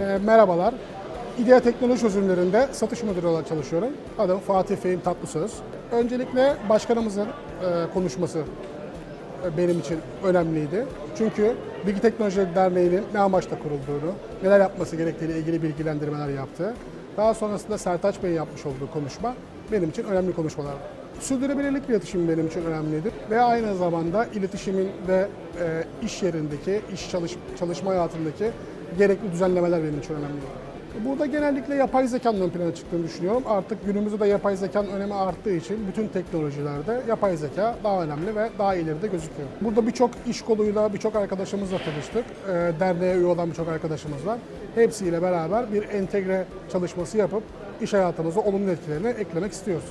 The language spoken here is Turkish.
E, merhabalar. İdea Teknoloji Çözümlerinde satış müdürü olarak çalışıyorum. Adım Fatih Fehim Tatlısöz. Öncelikle başkanımızın e, konuşması e, benim için önemliydi. Çünkü Bilgi Teknolojileri Derneği'nin ne amaçla kurulduğunu, neler yapması gerektiğiyle ilgili bilgilendirmeler yaptı. Daha sonrasında Sertaç Bey'in yapmış olduğu konuşma benim için önemli konuşmalar. Sürdürülebilirlik iletişimi benim için önemlidir ve aynı zamanda iletişimin ve e, iş yerindeki, iş çalış, çalışma hayatındaki gerekli düzenlemeler benim için önemlidir. Burada genellikle yapay zekanın ön plana çıktığını düşünüyorum. Artık günümüzde de yapay zekanın önemi arttığı için bütün teknolojilerde yapay zeka daha önemli ve daha ileride gözüküyor. Burada birçok iş koluyla, birçok arkadaşımızla tanıştık. Ee, Derneğe üye olan birçok arkadaşımız var. Hepsiyle beraber bir entegre çalışması yapıp iş hayatımıza olumlu etkilerini eklemek istiyoruz.